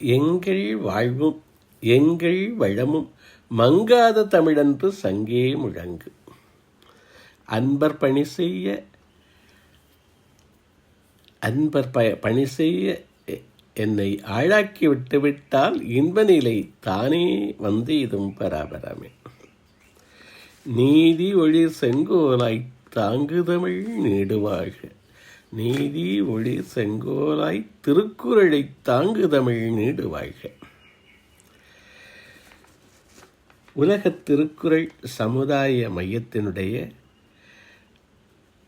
எங்கள் வாழ்வும் எங்கள் வளமும் மங்காத தமிழன்று சங்கே முழங்கு. அன்பர் பணி செய்ய அன்பர் ப பணி செய்ய என்னை ஆளாக்கி விட்டுவிட்டால் இன்ப நிலை தானே வந்து இதும் பராபரமே. நீதி ஒளி செங்கோலாய் தாங்கு தமிழ் நீடுவாழ்க. நீதி ஒளி செங்கோலாய் திருக்குறளை தாங்கு தமிழ் நீடுவாழ்க உலகத் திருக்குறள் சமுதாய மையத்தினுடைய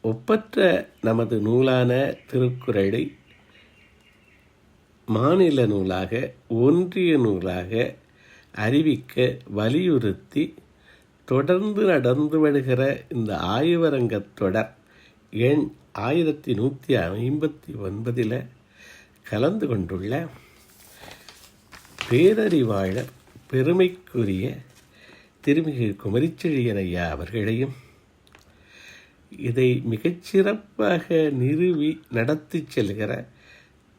ஒப்பற்ற நமது நூலான திருக்குறளை மாநில நூலாக ஒன்றிய நூலாக அறிவிக்க வலியுறுத்தி தொடர்ந்து நடந்து வருகிற இந்த ஆய்வரங்கத் தொடர் எண் ஆயிரத்தி நூற்றி ஐம்பத்தி ஒன்பதில் கலந்து கொண்டுள்ள பேரறிவாளர் பெருமைக்குரிய திருமிகு குமரிச்செழியன் ஐயா அவர்களையும் இதை மிகச்சிறப்பாக நிறுவி நடத்தி செல்கிற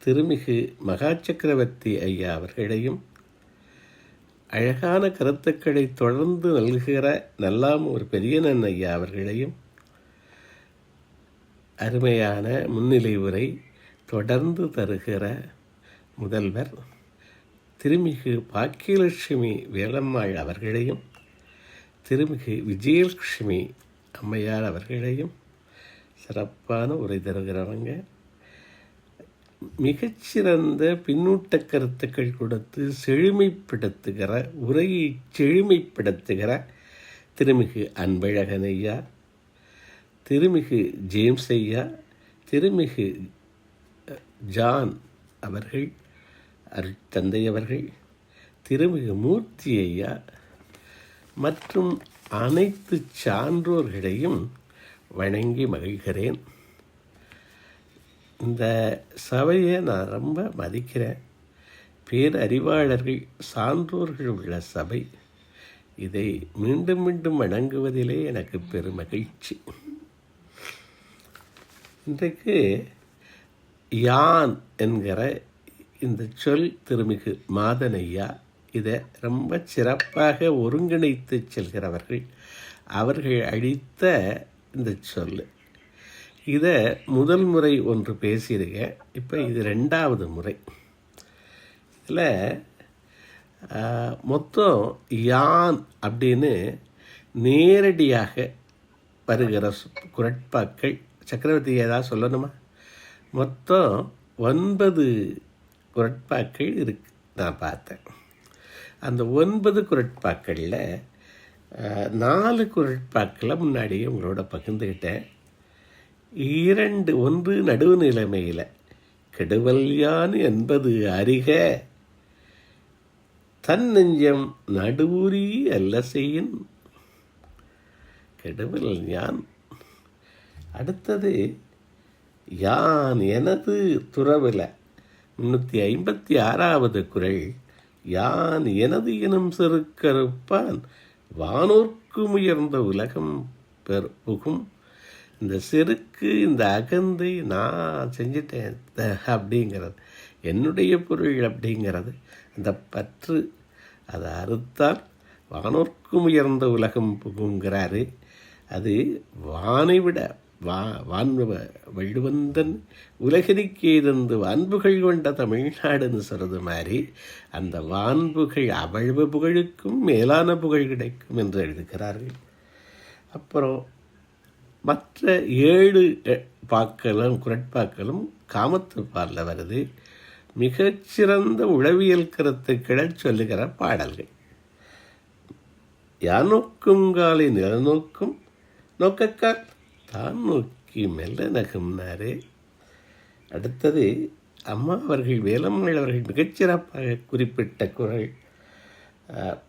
திருமிகு மகா சக்கரவர்த்தி ஐயா அவர்களையும் அழகான கருத்துக்களை தொடர்ந்து நல்குகிற ஒரு பெரியனன் ஐயா அவர்களையும் அருமையான முன்னிலை உரை தொடர்ந்து தருகிற முதல்வர் திருமிகு பாக்கியலட்சுமி வேலம்மாள் அவர்களையும் திருமிகு விஜயலட்சுமி அம்மையார் அவர்களையும் சிறப்பான உரை தருகிறவங்க. மிகச்சிறந்த பின்னூட்ட கருத்துக்கள் கொடுத்து செழுமைப்படுத்துகிற உரையை செழுமைப்படுத்துகிற திருமிகு அன்பழகன் ஐயா திருமிகு ஜேம்ஸ் ஐயா திருமிகு ஜான் அவர்கள் அருட்தந்தை அவர்கள் திருமிகு மூர்த்தி ஐயா மற்றும் அனைத்து சான்றோர்களையும் வணங்கி மகிழ்கிறேன். இந்த சபையை நான் ரொம்ப மதிக்கிறேன். பேரறிவாளர்கள் சான்றோர்கள் உள்ள சபை. இதை மீண்டும் மீண்டும் வணங்குவதிலே எனக்கு பெருமகிழ்ச்சி. இன்றைக்கு யான் என்கிற இந்த சொல் திருமிகு மாதனையா இதை ரொம்ப சிறப்பாக ஒருங்கிணைத்து செல்கிறவர்கள் அவர்கள் அளித்த இந்த சொல். இதை முதல் முறை ஒன்று பேசியிருக்கேன். இப்போ இது ரெண்டாவது முறை. இதில் மொத்தம் யான் அப்படின்னு நேரடியாக வருகிற குரட்பாக்கள் சக்கரவர்த்தி ஏதாவது சொல்லணுமா? மொத்தம் ஒன்பது குரட்பாக்கள் இருக்கு. நான் பார்த்தேன். அந்த ஒன்பது குரட்பாக்களில் நாலு குரட்பாக்களை முன்னாடியே உங்களோட பகிர்ந்துக்கிட்டேன் இரண்டு ஒன்று நடுவு நிலைமையில் கெடுவல் யான் என்பது அறிக தன் நெஞ்சம் நடுவுரி அல்ல செய்யின் கெடுவல் யான் அடுத்தது யான் எனது துறவில்? முன்னூற்றி ஐம்பத்தி ஆறாவது குறள் யான் எனது எனும் செருக்கறுப்பான் வானோர்க்கு உயர்ந்த உலகம் பெரு புகும். இந்த செருக்கு இந்த அகந்தை நான் செஞ்சிட்டேன் த- அப்படிங்கிறது. என்னுடைய பொருள் அப்படிங்கிறது. அந்த பற்று அதை அறுத்தால் வானோர்க்கும் உயர்ந்த உலகம் புகுங்கிறாரு. அது வானை விட வா வான்வ வள்ளுவந்தன் உலகிற்கே வான்புகள் கொண்ட தமிழ்நாடுன்னு சொல்கிறது மாதிரி அந்த வான்புகள் அவ்வளவு புகழுக்கும் மேலான புகழ் கிடைக்கும் என்று எழுதுகிறார்கள். அப்புறம் மற்ற ஏழு பாக்களும் குரட்பாக்களும் காமத்துப்பாலில் வருது. மிகச்சிறந்த உளவியல் கருத்துக்களை சொல்லுகிற பாடல்கள். யான் நோக்கும் காலை நிலநோக்கும் நோக்கக்கால் தான் நோக்கி மெல்ல நகும்னாரு அடுத்தது அம்மா அவர்கள் வேலம்மாள் அவர்கள் மிகச்சிறப்பாக குறிப்பிட்ட குரல்.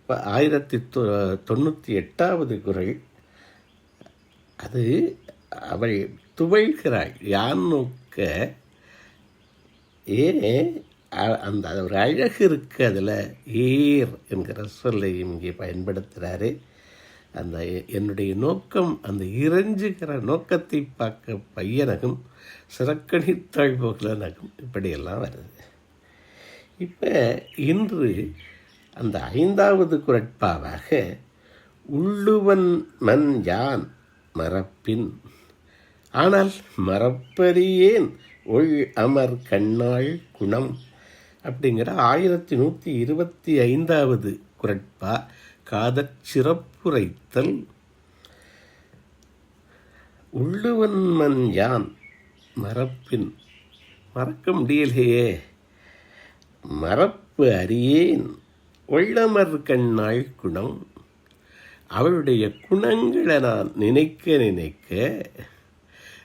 ஆயிரத்தி தொ- தொண்ணூற்றி எட்டாவது குரல். அது அவள் துவழ்கிறாள் யான் நோக்க? ஏன் அ- அந்த ஒரு அழகு இருக்கு அதில். ஏர் என்கிற சொல்லை இங்கே பயன்படுத்துகிறாரு அந்த என்னுடைய நோக்கம் அந்த இறைஞ்சுகிற நோக்கத்தை பார்க்க பையனகும் சிறக்கணித்தாழ் போகல இப்படியெல்லாம் வருது. இப்போ இன்று அந்த ஐந்தாவது குரட்பாவாக உள்ளுவன் மன் யான் மறப்பின்? ஆனால் மறப்பறியேன் ஒள் அமர் கண்ணாள் குணம்? அப்படிங்கிற ஆயிரத்தி நூற்றி இருபத்தி ஐந்தாவது குரட்பா காதற் சிறப்பு உள்ளுவன் உள்ளுவன்மன் யான் மறப்பின். மறக்க முடியலையே. மறப்பு அறியேன். ஒள்ளமர் கண்ணாள் குணம். அவளுடைய குணங்களை நான் நினைக்க நினைக்க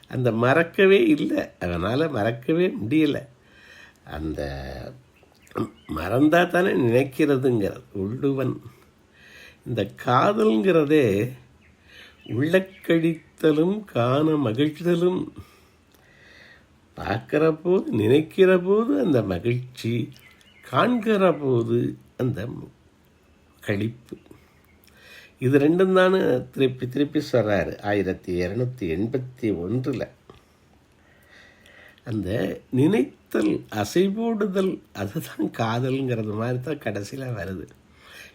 அந்த மறக்கவே இல்லை. அதனால் மறக்கவே முடியலை. அந்த மறந்தா தானே நினைக்கிறதுங்கிறது உள்ளுவன். இந்த காதல்ங்கிறதே உள்ளக்கழித்தலும் காண மகிழ்தலும். பார்க்குற போது நினைக்கிற போது அந்த மகிழ்ச்சி காண்கிற போது அந்த கழிப்பு. இது ரெண்டும் தானே திருப்பி திருப்பி சொல்கிறாரு ஆயிரத்தி இரநூத்தி எண்பத்தி ஒன்றில். அந்த நினைத்தல் அசைபோடுதல் அதுதான் காதல்ங்கிறது மாதிரி தான் கடைசியில் வருது.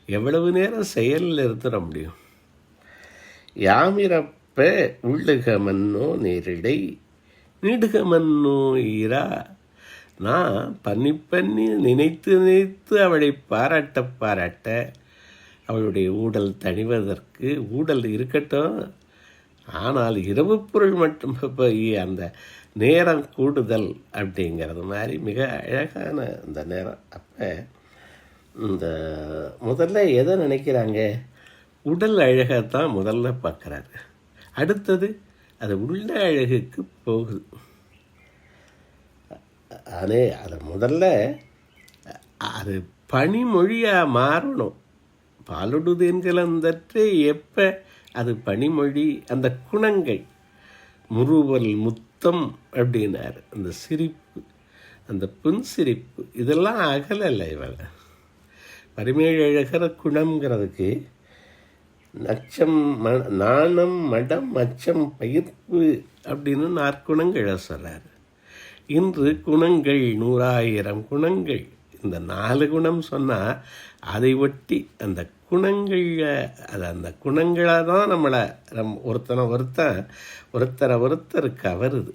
எவ்வளவு நேரம் செயலில் இருந்துட முடியும்? யாமிரப்ப உள்ளுகமன்னோ நேரிடை நீடுகமன்னோ ஈரா. நான் பண்ணி பண்ணி நினைத்து நினைத்து அவளை பாராட்ட பாராட்ட அவளுடைய ஊடல் தணிவதற்கு ஊடல் இருக்கட்டும். ஆனால் இரவு பொருள் மட்டும் போய் அந்த நேரம் கூடுதல் அப்படிங்கிறது மாதிரி மிக அழகான அந்த நேரம். அப்போ இந்த முதல்ல எதை நினைக்கிறாங்க? உடல் அழகைத்தான் முதல்ல பார்க்குறாரு. அடுத்தது அது உள்ள அழகுக்கு போகுது. அதே அதை முதல்ல அது பனிமொழியாக மாறணும். பாலுடுதேன்கலந்தற்று எப்போ அது பனிமொழி அந்த குணங்கள். முறுவல் முத்தம் அப்படின்னாரு. அந்த சிரிப்பு அந்த புன்சிரிப்பு இதெல்லாம் அகலல்ல இவளை. பரிமேழழகர குணம்ங்கிறதுக்கு நச்சம் ம நாணம் மடம் அச்சம் பயிர்ப்பு அப்படின்னு நாற்குணங்களை சொல்கிறார் இன்று குணங்கள் நூறாயிரம் குணங்கள். இந்த நாலு குணம் சொன்னால் அதை ஒட்டி அந்த குணங்களில் அது அந்த குணங்களாக தான் நம்மளை நம் ஒருத்தனை ஒருத்தன் ஒருத்தரை ஒருத்தர் கவருது.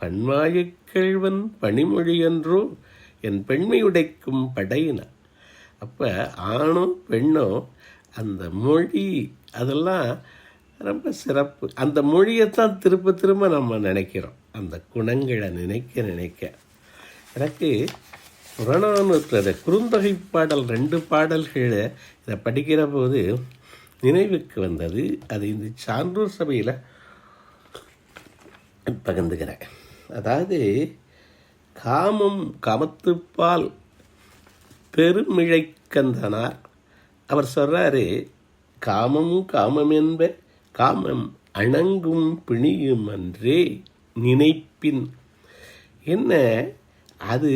பண்மாயக்கேழ்வன் பனிமொழி என்றோ என் பெண்மை உடைக்கும் படையின அப்போ ஆணோ பெண்ணோ அந்த மொழி அதெல்லாம் ரொம்ப சிறப்பு. அந்த மொழியைத்தான் திரும்ப திரும்ப நம்ம நினைக்கிறோம். அந்த குணங்களை நினைக்க நினைக்க. எனக்கு புறநானூற்று குறுந்தொகை பாடல் ரெண்டு பாடல்கள் இதை படிக்கிற போது நினைவுக்கு வந்தது. அது இந்த சான்றோர் சபையில் பகிர்ந்துக்கிறேன். அதாவது காமம் காமத்துப்பால் பெருமிழைக்கந்தனார். அவர் சொல்கிறாரு காமம் காமம் என்ப காமம் அணங்கும் பிணியும் அன்றே நினைப்பின். என்ன? அது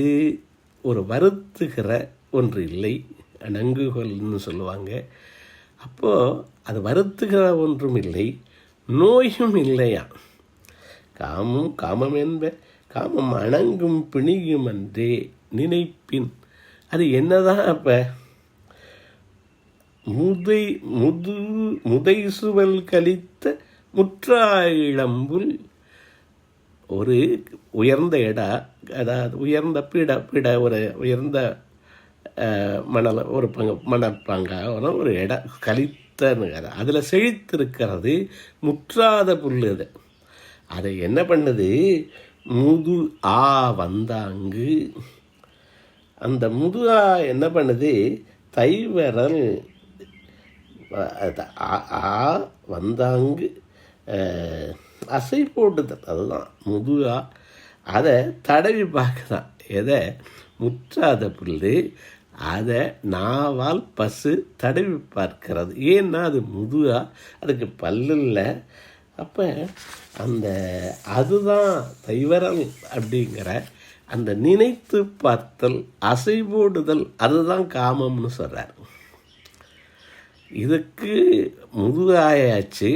ஒரு வருத்துகிற ஒன்று இல்லை. அணங்குகள்னு சொல்லுவாங்க. அப்போது அது வருத்துகிற ஒன்றும் இல்லை நோயும் இல்லையா காமம் காமம் என்ப காமம் அணங்கும் பிணியும் அன்றே நினைப்பின். அது என்னதான் அப்போ? முதை முது முதை சுவல் முற்றாயிழம்புல் ஒரு உயர்ந்த இடா அதாவது உயர்ந்த பீட பீட ஒரு உயர்ந்த மணல் ஒரு பங்கு மணற்பாங்கான ஒரு இடம் கலித்தன்னு அதில் செழித்திருக்கிறது முற்றாத புல் அது. அதை என்ன பண்ணுது? முது ஆ வந்தாங்கு. அந்த முது ஆ என்ன பண்ணுது? தைவரல் ஆ வந்தாங்கு. அசை போட்டுதல் அதுதான். முதுகா அதை தடவி பார்க்கலாம் எதை? முற்றாத புல்லு. அதை நாவால் பசு தடவி பார்க்கிறது. ஏன்னா அது முதுகா அதுக்கு பல்லு இல்லை. அப்போ அந்த அதுதான் தைவரல் அப்படிங்கிற அந்த நினைத்து பார்த்தல் அசைபோடுதல் அதுதான் காமம்னு சொல்கிறார் இதுக்கு முதுகாயாச்சு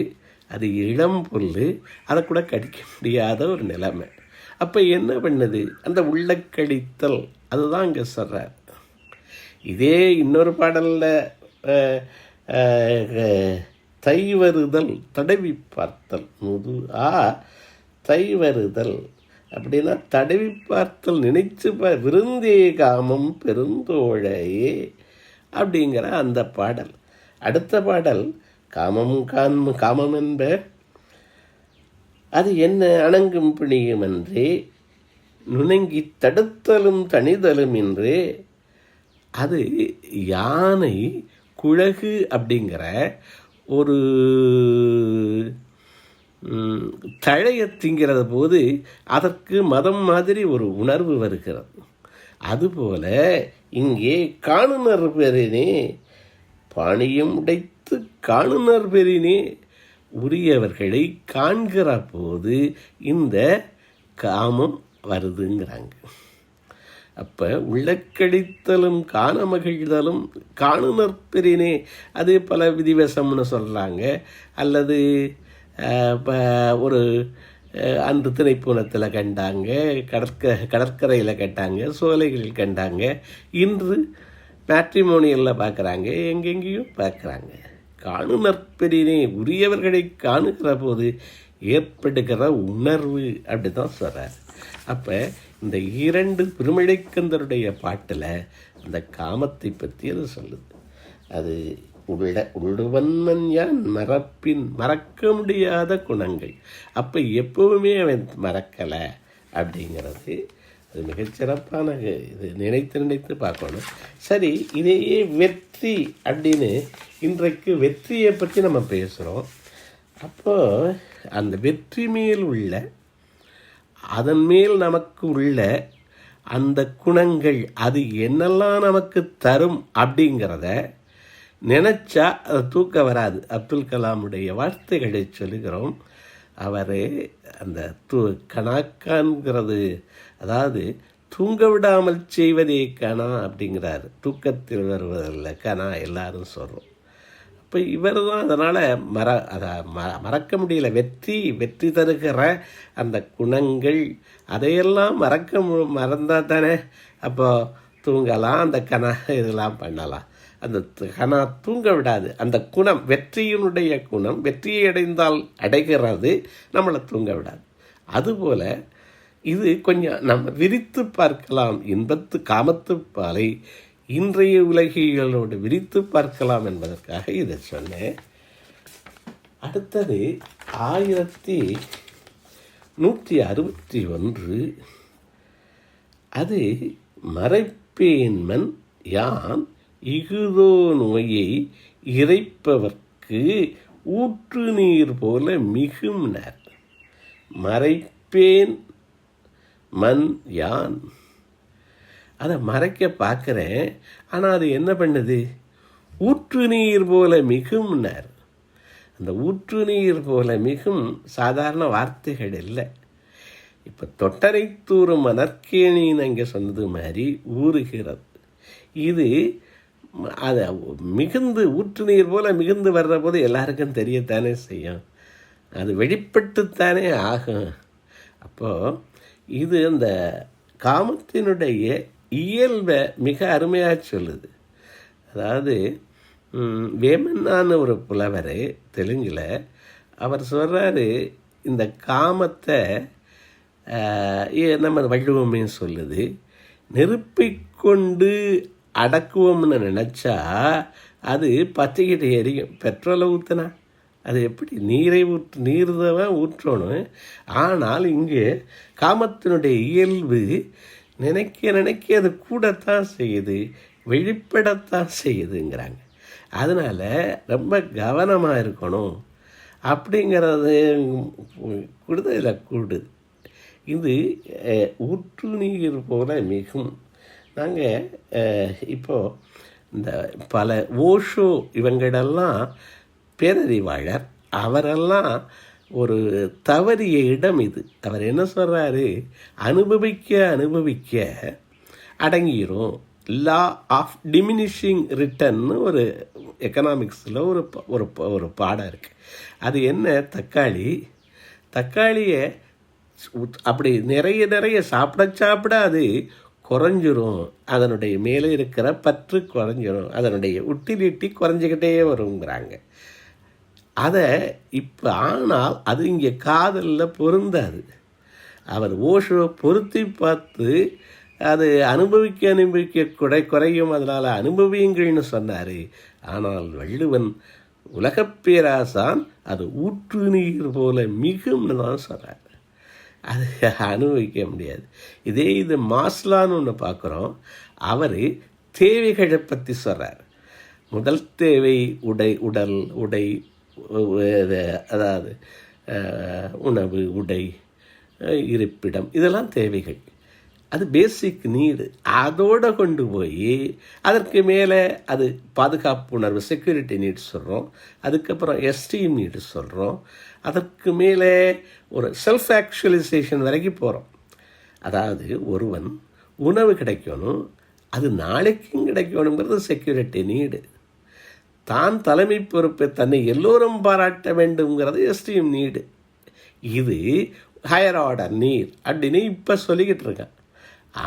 அது இளம் புல் அதை கூட கடிக்க முடியாத ஒரு நிலைமை. அப்போ என்ன பண்ணுது? அந்த உள்ள கடித்தல் அதுதான் இங்கே சொல்கிறார் இதே இன்னொரு பாடலில் தைவருதல் தடவி பார்த்தல். முது ஆ தைவருதல் அப்படின்னா தடவி பார்த்தல் நினைச்சு பா விருந்தே காமம் பெருந்தோழையே அப்படிங்கிற அந்த பாடல். அடுத்த பாடல் காமம் காம் காமம் என்ப அது என்ன அணங்கும் பிணியும் என்றே நுணங்கி தடுத்தலும் தனிதலும் என்றே அது யானை குழகு அப்படிங்கிற ஒரு தழைய தழையை திங்கிறத போது அதற்கு மதம் மாதிரி ஒரு உணர்வு வருகிறது. அதுபோல இங்கே காணுனர் பெறினே பாணியும் உடைத்து காணுனர் பெறினே உரியவர்களை காண்கிற போது இந்த காமம் வருதுங்கிறாங்க. அப்போ உள்ளக்கடித்தலும் காண மகிழ்தலும் காணுனர் அது பல விதிவசம்னு சொல்கிறாங்க அல்லது இப்போ ப ஒரு அன்று திணைப்புணத்தில் கண்டாங்க கடற்க கடற்கரையில் கண்டாங்க சோலைகளில் கண்டாங்க. இன்று மேட்ரிமோனியலில் பார்க்குறாங்க எங்கெங்கேயும் பார்க்குறாங்க காணுனர் உரியவர்களை காணுகிற போது ஏற்படுகிற உணர்வு அப்படி தான் சொல்கிறார் அப்போ இந்த இரண்டு திருமழைக்கந்தருடைய பாட்டில் அந்த காமத்தை பற்றி அது சொல்லுது. அது உள்ள உள்ளுவன்மன் யான் மறப்பின் மறக்க முடியாத குணங்கள். அப்போ எப்பவுமே அவன் மறக்கலை அப்படிங்கிறது அது மிகச்சிறப்பான இது நினைத்து நினைத்து பார்க்கணும். சரி இதையே வெற்றி அப்படின்னு இன்றைக்கு வெற்றியை பற்றி நம்ம பேசுகிறோம் அப்போது அந்த வெற்றி மேல் உள்ள அதன் மேல் நமக்கு உள்ள அந்த குணங்கள் அது என்னெல்லாம் நமக்கு தரும் அப்படிங்கிறத நினச்சா அது தூக்க வராது. அப்துல் கலாமுடைய வார்த்தைகளை சொல்லுகிறோம். அவர் அந்த தூ கணாக்கான்கிறது அதாவது தூங்க விடாமல் செய்வதே கணா அப்படிங்கிறாரு. தூக்கத்தில் வருவதில்லை கணா எல்லாரும் சொல்கிறோம் இப்போ இவர் தான் அதனால் மற அதை ம மறக்க முடியல. வெற்றி வெற்றி தருகிற அந்த குணங்கள் அதையெல்லாம் மறக்க மு மறந்தால் தானே அப்போ தூங்கலாம். அந்த கனா இதெல்லாம் பண்ணலாம். அந்த கனா கணா தூங்க விடாது. அந்த குணம் வெற்றியினுடைய குணம் வெற்றியை அடைந்தால் அடைகிறது நம்மளை தூங்க விடாது. அதுபோல் இது கொஞ்சம் நம்ம விரித்து பார்க்கலாம். இன்பத்து காமத்து பாலை இன்றைய உலகிகளோடு விரித்து பார்க்கலாம் என்பதற்காக இதை சொன்னேன். அடுத்தது ஆயிரத்தி நூற்றி அறுபத்தி ஒன்று அது மறைப்பேன்மன் யான் இகுதோ நோயை இறைப்பவர்க்கு ஊற்று நீர் போல மிகும்னர். மறைப்பேன் மண் யான் அதை மறைக்க பார்க்குறேன். ஆனால் அது என்ன பண்ணுது? ஊற்று நீர் போல மிகும்னர். அந்த ஊற்று நீர் போல மிகும் சாதாரண வார்த்தைகள் இல்லை. இப்போ தொட்டரை தூரும் மணற்கேணின்னு அங்கே சொன்னது மாதிரி ஊறுகிறது. இது அதை மிகுந்து ஊற்று நீர் போல மிகுந்து வர்ற போது எல்லாருக்கும் தெரியத்தானே செய்யும். அது வெளிப்பட்டுத்தானே ஆகும். அப்போது இது அந்த காமத்தினுடைய இயல்பை மிக அருமையாக சொல்லுது. அதாவது வேமன்னான ஒரு புலவர் தெலுங்கில் அவர் சொல்கிறாரு இந்த காமத்தை நம்ம வள்ளுவமே சொல்லுது நெருப்பிக் கொண்டு அடக்குவோம்னு நினச்சா அது பத்திக்கிட்டு எரியும். பெட்ரோலை ஊற்றுனா அது எப்படி? நீரை ஊற்று நீர் தான் ஊற்றணும். ஆனால் இங்கே காமத்தினுடைய இயல்பு நினைக்க நினைக்க அது கூடத்தான் செய்யுது வெளிப்படத்தான் செய்யுதுங்கிறாங்க. அதனால் ரொம்ப கவனமாக இருக்கணும். அப்படிங்கிறது கூடுதலில் கூடுது இது அஹ், ஊற்று நீர் போல மிகும். நாங்கள் இப்போது இந்த பல ஓஷோ இவங்களெல்லாம் பேரறிவாளர். அவரெல்லாம் ஒரு தவறிய இடம் இது. அவர் என்ன சொல்கிறாரு அனுபவிக்க அனுபவிக்க அடங்கிரும். லா ஆஃப் டிமினிஷிங் ரிட்டர்ன்னு ஒரு எக்கனாமிக்ஸில் ஒரு ப- ஒரு ப- ஒரு பாடம் இருக்குது அது என்ன? தக்காளி. தக்காளியை அப்படி நிறைய நிறைய சாப்பிட சாப்பிட அது குறைஞ்சிரும். அதனுடைய மேலே இருக்கிற பற்று குறைஞ்சிரும். அதனுடைய உட்டிலிட்டி குறைஞ்சிக்கிட்டே வருங்கிறாங்க அதை இப்போ ஆனால் அது இங்கே காதலில் பொருந்தாது. அவர் ஓஷோ பொருத்தி பார்த்து அது அனுபவிக்க அனுபவிக்க குறை குறையும். அதனால் அனுபவியுங்கள்னு சொன்னார். ஆனால் வள்ளுவன் உலகப் பேராசான் அது ஊற்று நீர் போல மிகும்னு தான் சொல்கிறார் அது அனுபவிக்க முடியாது. இதே இது மாஸ்லான்னு ஒன்று பார்க்குறோம் அவர் தேவைகளை பற்றி சொல்கிறார் முதல் தேவை உடை உடல் உடை அதாவது உணவு உடை இருப்பிடம் இதெல்லாம் தேவைகள் அது பேசிக் நீடு அதோடு கொண்டு போய் அதற்கு மேலே அது பாதுகாப்பு உணர்வு செக்யூரிட்டி நீட் சொல்கிறோம் அதுக்கப்புறம் எஸ்டீம் நீடு சொல்கிறோம் அதற்கு மேலே ஒரு செல்ஃப் ஆக்சுவலைசேஷன் வரைக்கும் போகிறோம் அதாவது ஒருவன் உணவு கிடைக்கணும் அது நாளைக்கும் கிடைக்கணுங்கிறது செக்யூரிட்டி நீடு தான் தலைமை பொறுப்பை தன்னை எல்லோரும் பாராட்ட வேண்டும்ங்கிறது எஸ்டிஎம் நீடு. இது ஹையர் ஆர்டர் நீர் அப்படின்னு இப்போ சொல்லிக்கிட்டு இருக்கேன்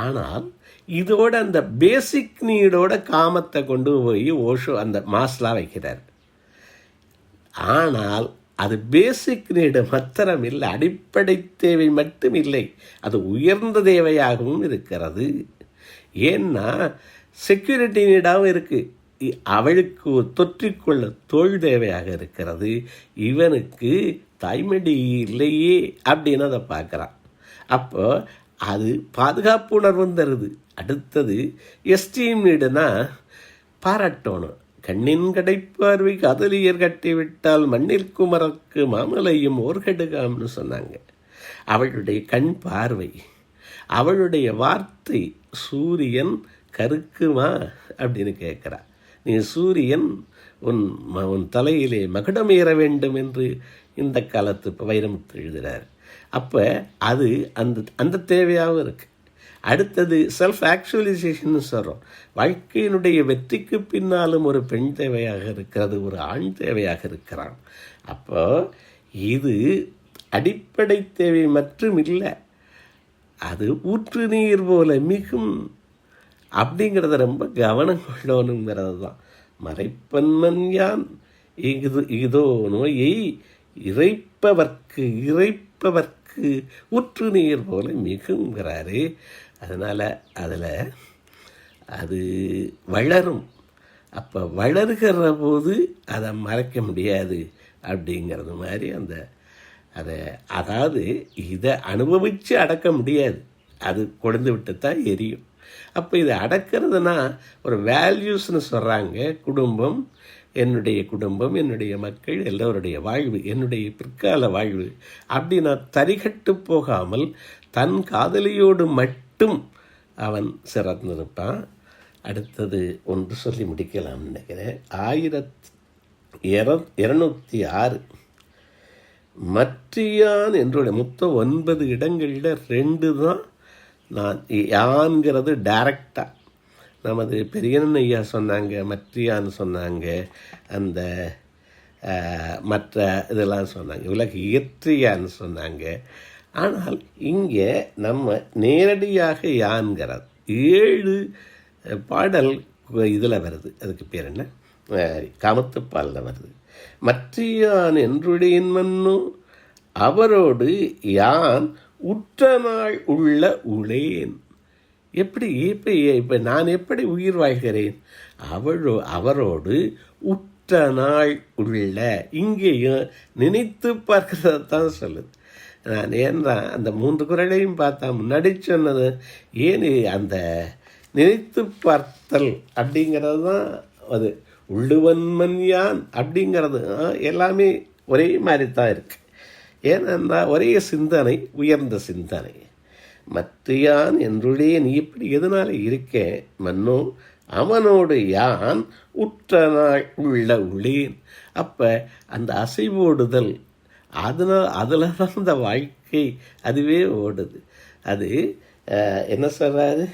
ஆனால் இதோட அந்த பேசிக் நீடோட காமத்தை கொண்டு போய் ஓஷோ அந்த மாஸ்லாம் வைக்கிறார். ஆனால் அது பேசிக் நீடு மாத்திரம் இல்லை அடிப்படை தேவை மட்டும் இல்லை. அது உயர்ந்த தேவையாகவும் இருக்கிறது. ஏன்னா செக்யூரிட்டி நீடாகவும் இருக்குது அவளுக்கு தொற்றிக்கொள்ள தோல் தேவையாக இருக்கிறது. இவனுக்கு தாய்மடி இல்லையே அப்படின்னு அதை பார்க்குறான். அப்போ அது பாதுகாப்பு உணர்வு தருது. அடுத்தது எஸ்டீம் நீடுனா பாராட்டணும். கண்ணின் கடைப்பார்வை காதலியர் கட்டிவிட்டால் மண்ணில் குமரக்கு மாமலையும் ஓர்கடுகாம்னு சொன்னாங்க. அவளுடைய கண் பார்வை அவளுடைய வார்த்தை சூரியன் கருக்குமா அப்படின்னு கேட்குறா. நீ சூரியன் உன் ம- உன் தலையிலே மகுடம் ஏற வேண்டும் என்று இந்த காலத்து வைரம் வைரமுத்து எழுதுகிறார். அப்போ அது அந்த அந்த தேவையாகவும் இருக்குது அடுத்தது செல்ஃப் ஆக்சுவலைசேஷன் சொல்கிறோம் வாழ்க்கையினுடைய வெற்றிக்கு பின்னாலும் ஒரு பெண் தேவையாக இருக்கிறது ஒரு ஆண் தேவையாக இருக்கிறான். அப்போ இது அடிப்படை தேவை மற்றும் இல்லை அது ஊற்று நீர் போல மிகும் அப்படிங்கிறத ரொம்ப கவனம் கொள்ளணுங்கிறது தான் மறைப்பன்மன் யான்? இது இதோ நோயை இறைப்பவர்க்கு இறைப்பவர்க்கு உற்று நீர் போல மிகுங்கிறாரு அதனால் அதில் அது வளரும். அப்போ வளர்கிற போது அதை மறைக்க முடியாது அப்படிங்கிறது மாதிரி அந்த அதை அதாவது இதை அனுபவித்து அடக்க முடியாது. அது கொழுந்து விட்டு தான் எரியும். அப்போ இதை அடக்கிறதுனா ஒரு வேல்யூஸ்னு சொல்கிறாங்க குடும்பம் என்னுடைய குடும்பம் என்னுடைய மக்கள் எல்லோருடைய வாழ்வு என்னுடைய பிற்கால வாழ்வு. அப்படி நான் தரிகட்டு போகாமல் தன் காதலியோடு மட்டும் அவன் சிறந்திருப்பான். அடுத்தது ஒன்று சொல்லி முடிக்கலாம்னு நினைக்கிறேன். ஆயிரத்தி இர இருநூத்தி ஆறு. மற்றியான் என்னுடைய மொத்தம் ஒன்பது இடங்களில் ரெண்டு தான் நான் யான்கிறது டைரக்டாக நமது பெரியண்ணன் ஐயா சொன்னாங்க மற்றியான்னு சொன்னாங்க அந்த மற்ற இதெல்லாம் சொன்னாங்க உலக இயற்றியான்னு சொன்னாங்க. ஆனால் இங்கே நம்ம நேரடியாக யான்கிறது ஏழு பாடல் இதில் வருது. அதுக்கு பேர் என்ன? காமத்துப்பாலில் வருது. மற்றியான் என்றுடையின் மன்னும் அவரோடு யான் உற்ற நாள் உள்ள உளேன். எப்படி இப்போ இப்போ நான் எப்படி உயிர் வாழ்கிறேன்? அவளோ அவரோடு உற்ற நாள் உள்ள. இங்கேயும் நினைத்து பார்க்கிறத தான் சொல்லுது. நான் ஏன்னா அந்த மூன்று குரலையும் பார்த்தா முன்னாடி சொன்னது ஏன் அந்த நினைத்து பார்த்தல் அப்படிங்கிறது தான் அது. உள்ளுவன்மன் யான் அப்படிங்கிறது ஆ, எல்லாமே ஒரே மாதிரி தான் இருக்குது ஏனென்றால் ஒரே சிந்தனை உயர்ந்த சிந்தனை. மற்றியான் என்றுடைய நீ இப்படி எதனால் இருக்கேன் மன்னோ அவனோடு யான் உற்ற உள்ள உள்ளேன். அப்போ அந்த அசைவோடுதல் அதனால் அதில் தான் அந்த வாழ்க்கை அதுவே ஓடுது. அது என்ன சொல்கிறாரு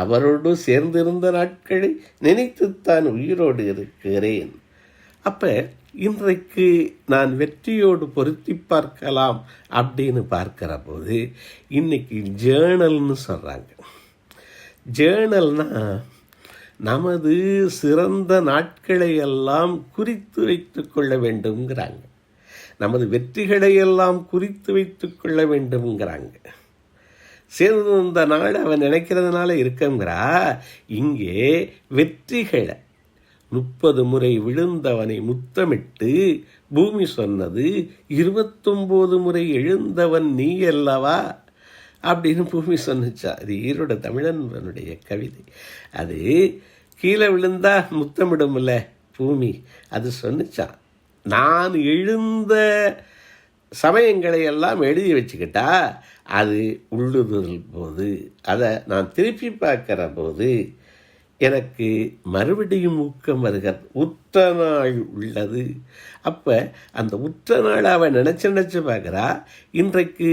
அவரோடு சேர்ந்திருந்த நாட்களை நினைத்துத்தான் உயிரோடு இருக்கிறேன். அப்போ இன்றைக்கு நான் வெற்றியோடு பொருத்தி பார்க்கலாம் அப்படின்னு பார்க்குற போது இன்றைக்கி ஜேர்னல்னு சொல்கிறாங்க ஜேர்னல்னால் நமது சிறந்த நாட்களை எல்லாம் குறித்து வைத்து கொள்ள வேண்டும்ங்கிறாங்க. நமது வெற்றிகளை எல்லாம் குறித்து வைத்து கொள்ள வேண்டும்ங்கிறாங்க. சேர்ந்து நாள் அவன் நினைக்கிறதுனால இருக்கங்கிறா இங்கே வெற்றிகளை முப்பது முறை விழுந்தவனை முத்தமிட்டு பூமி சொன்னது இருபத்தொம்போது முறை எழுந்தவன் நீ அல்லவா? அப்படின்னு பூமி சொன்னுச்சா. அது ஈரோட தமிழனுடைய கவிதை. அது கீழே விழுந்தா முத்தமிடும்ல பூமி. அது சொன்னிச்சான் நான் எழுந்த சமயங்களை எல்லாம் எழுதி வச்சுக்கிட்டா அது உள்ளுதல் போது அதை நான் திருப்பி பார்க்குற போது எனக்கு மறுபடியும் ஊக்கம் வருகிறது உற்ற நாள் உள்ளது. அப்போ அந்த உற்ற நாள் அவன் நினச்சி நினச்சி பார்க்குறா இன்றைக்கு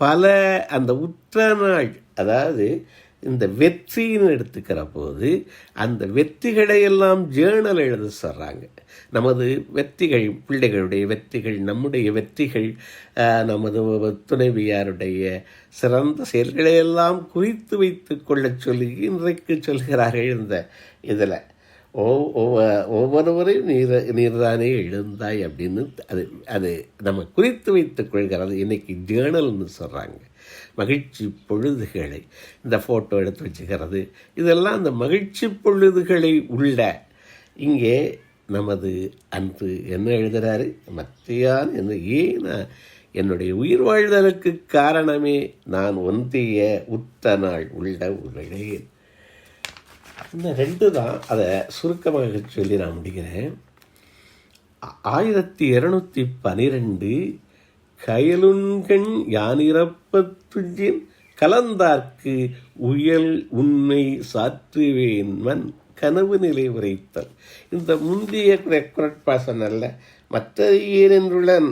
பல அந்த உற்ற நாள் அதாவது இந்த வெற்றின்னு எடுத்துக்கிற போது அந்த வெற்றிகளை எல்லாம் ஜேர்னல் எழுத சொல்கிறாங்க நமது வெற்றிகள் பிள்ளைகளுடைய வெற்றிகள் நம்முடைய வெற்றிகள் நமது துணைவியாருடைய சிறந்த செயல்களை எல்லாம் குறித்து வைத்து கொள்ள சொல்லி இன்றைக்கு சொல்கிறார்கள் இந்த இதில். ஓ ஒவ்வொ- ஒவ்வொருவரையும் நீர் நீர்தானே எழுந்தாய் அப்படின்னு அது அது நம்ம குறித்து வைத்துக் கொள்கிறது. இன்னைக்கு ஜேர்னல்னு சொல்கிறாங்க மகிழ்ச்சி பொழுதுகளை. இந்த ஃபோட்டோ எடுத்து வச்சுக்கிறது. இதெல்லாம் அந்த மகிழ்ச்சி பொழுதுகளை உள்ள இங்கே நமது அன்று என்ன எழுதுகிறாரு மத்தியான் என்ன ஏன் நான் என்னுடைய உயிர் வாழ்தலுக்கு காரணமே நான் ஒன்றிய உத்த நாள் உள்ள உழையேன் இந்த ரெண்டு தான் அதை சுருக்கமாக சொல்லி நான் முடிக்கிறேன். ஆயிரத்தி இரநூத்தி பனிரெண்டு கயலுண்கண் யானிரப்பத்துஞ்சின் கலந்தார்க்கு உயல் உண்மை சாற்றுவேன் மன் கனவு நிலை உரைத்தல். இந்த முந்தைய குரட்பாசன் அல்ல மற்ற ஏனென்றுள்ளன்.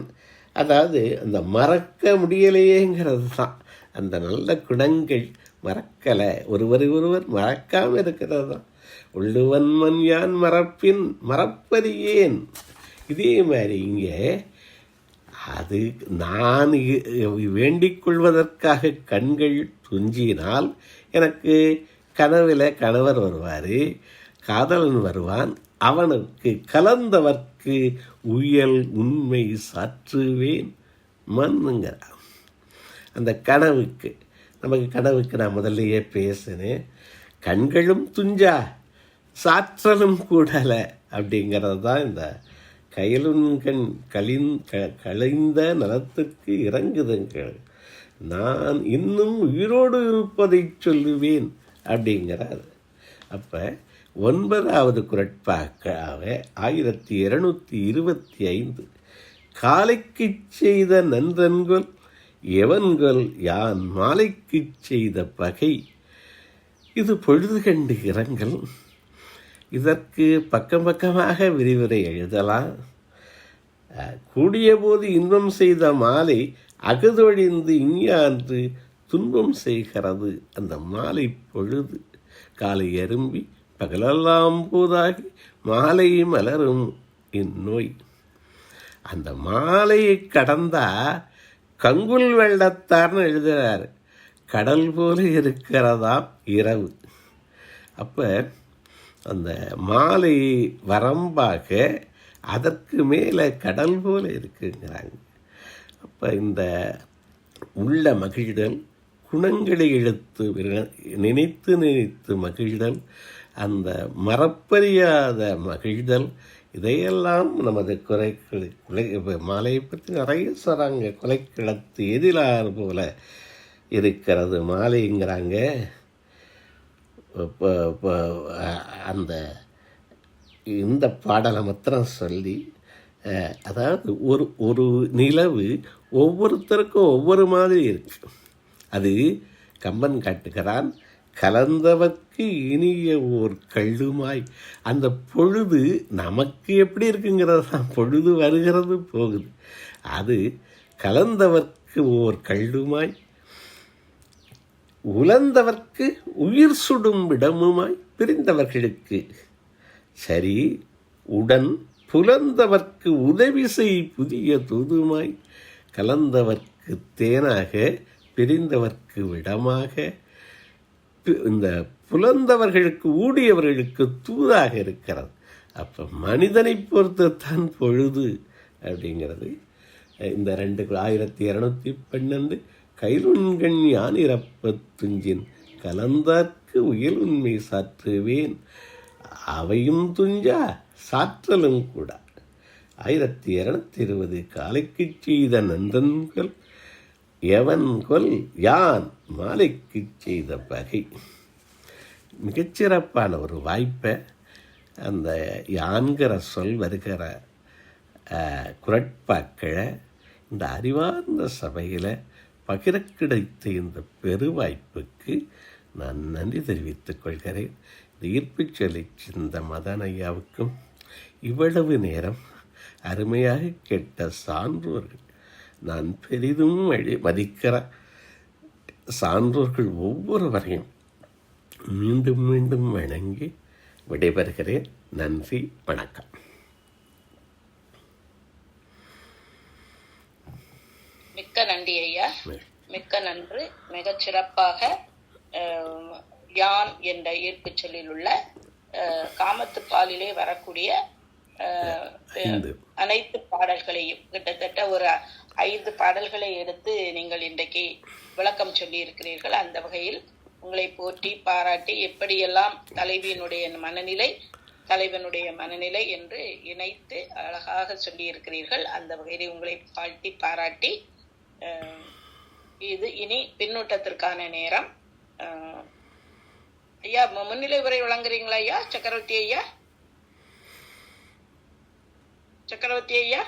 அதாவது அந்த மறக்க முடியலையேங்கிறது தான். அந்த நல்ல குணங்கள் மறக்கலை. ஒருவரை ஒருவர் மறக்காமல் இருக்கிறது தான். உள்ளுவன் மன் யான் மறப்பின் மறப்பது ஏன்? இதே மாதிரி இங்கே அது நான் வேண்டிக் கொள்வதற்காக கண்கள் துஞ்சினால் எனக்கு கனவில் கணவர் வருவார் காதலன் வருவான் அவனுக்கு கலந்தவர்க்கு உயல் உண்மை சாற்றுவேன் மண்ணுங்கிறான் அந்த கனவுக்கு நமக்கு கனவுக்கு நான் முதல்லையே பேசினேன் கண்களும் துஞ்சா சாற்றலும் கூடலை அப்படிங்கிறது தான் இந்த கயலுண்கண் கலிந் க கலைந்த நலத்துக்கு இறங்குதுங்கள் நான் இன்னும் உயிரோடு இருப்பதைச் சொல்லுவேன் அப்படிங்கிறார். அப்போ ஒன்பதாவது குரட்பாக்காக ஆயிரத்தி இருநூத்தி இருபத்தி ஐந்து. காலைக்குச் செய்த நன்றன்கொல் எவன்கொல் யான் மாலைக்குச் செய்த பகை. இது பொழுது கண்டு இரங்கல். இதற்கு பக்கம் பக்கமாக விரிவுரை எழுதலாம். கூடியபோது கூடிய போது இன்பம் செய்த மாலை அகதொழிந்து இங்கான்று துன்பம் செய்கிறது. அந்த மாலை பொழுது காலை எறும்பி பகலெல்லாம் போதாகி மாலை மலரும் இந்நோய். அந்த மாலையை கடந்தா கங்குல் வெள்ளத்தார்னு எழுதுகிறார் கடல் போல இருக்கிறதாம் இரவு. அப்போ அந்த மாலை வரம்பாக அதற்கு மேலே கடல் போல இருக்குங்கிறாங்க. அப்போ இந்த உள்ள மகிழ்தல் குணங்களை இழுத்து நினைத்து நினைத்து மகிழ்தல் அந்த மறப்பறியாத மகிழ்தல் இதையெல்லாம் நமது குறை குலை மாலையை பற்றி நிறைய சொல்கிறாங்க கொலைக்கிழத்து எதிலார் போல இருக்கிறது மாலைங்கிறாங்க. அந்த இந்த பாடலை மாத்திரம் சொல்லி அதாவது ஒரு ஒரு நிலவு ஒவ்வொருத்தருக்கும் ஒவ்வொரு மாதிரி இருக்கு. அது கம்பன் காட்டுகிறான் கலந்தவர்க்கு இனிய ஓர் கள்ளுமாய் அந்த பொழுது நமக்கு எப்படி இருக்குங்கிறது தான் பொழுது வருகிறது போகுது. அது கலந்தவர்க்கு ஓர் கள்ளுமாய் உலர்ந்தவர்க்கு உயிர் சுடும் இடமுமாய் பிரிந்தவர்களுக்கு. சரி உடன் புலந்தவர்க்கு உதவி செய் புதிய தூதுமாய் கலந்தவர்க்கு தேனாக பிரிந்தவர்க்கு விடமாக இந்த புலந்தவர்களுக்கு ஊடியவர்களுக்கு தூதாக இருக்கிறது. அப்போ மனிதனை பொறுத்துதன் பொழுது அப்படிங்கிறது. இந்த ரெண்டு ஆயிரத்தி இரநூத்தி பன்னெண்டு கைலுண்கண் யான் துஞ்சின் கலந்தார்க்கு உயல் உண்மை சாற்றுவேன். அவையும் துஞ்சா சாற்றலும் கூட. ஆயிரத்தி இரநூத்தி இருபது காலைக்குச் செய்த நந்தன்கள் எவன் கொல் யான் மாலைக்குச் செய்த பகை. மிகச்சிறப்பான ஒரு வாய்ப்பை அந்த யான்கிற சொல் வருகிற குரட்பாக்களை இந்த அறிவார்ந்த சபையில் பகிர கிடைத்த இந்த பெருவாய்ப்புக்கு நான் நன்றி தெரிவித்துக் கொள்கிறேன். இந்த ஈர்ப்புச் சொல்லி சிந்த மதன் ஐயாவுக்கும் இவ்வளவு நேரம் அருமையாக கேட்ட சான்றோர்கள் நான் பெரிதும் வழி- மதிக்கிற சான்றோர்கள் ஒவ்வொருவரையும் மீண்டும் மீண்டும் வணங்கி விடைபெறுகிறேன். நன்றி வணக்கம். மிக்க நன்றி ஐயா. மிக்க நன்று. மிகச் சிறப்பாக யான் என்ற ஈர்ப்புச் சொல்லில் உள்ள காமத்து பாலிலே வரக்கூடிய அனைத்து பாடல்களையும் கிட்டத்தட்ட ஒரு ஐந்து பாடல்களை எடுத்து நீங்கள் இன்றைக்கு விளக்கம் சொல்லி இருக்கிறீர்கள் அந்த வகையில் உங்களை போற்றி பாராட்டி எப்படியெல்லாம் தலைவியினுடைய மனநிலை தலைவனுடைய மனநிலை என்று இணைத்து அழகாக சொல்லி இருக்கிறீர்கள் அந்த வகையில் உங்களை வாழ்த்தி பாராட்டி இது இனி பின்னூட்டத்திற்கான நேரம். ஐயா முன்னிலை உரை வழங்குறீங்களா ஐயா? சக்கரவர்த்தி ஐயா? சக்கரவர்த்தி ஐயா?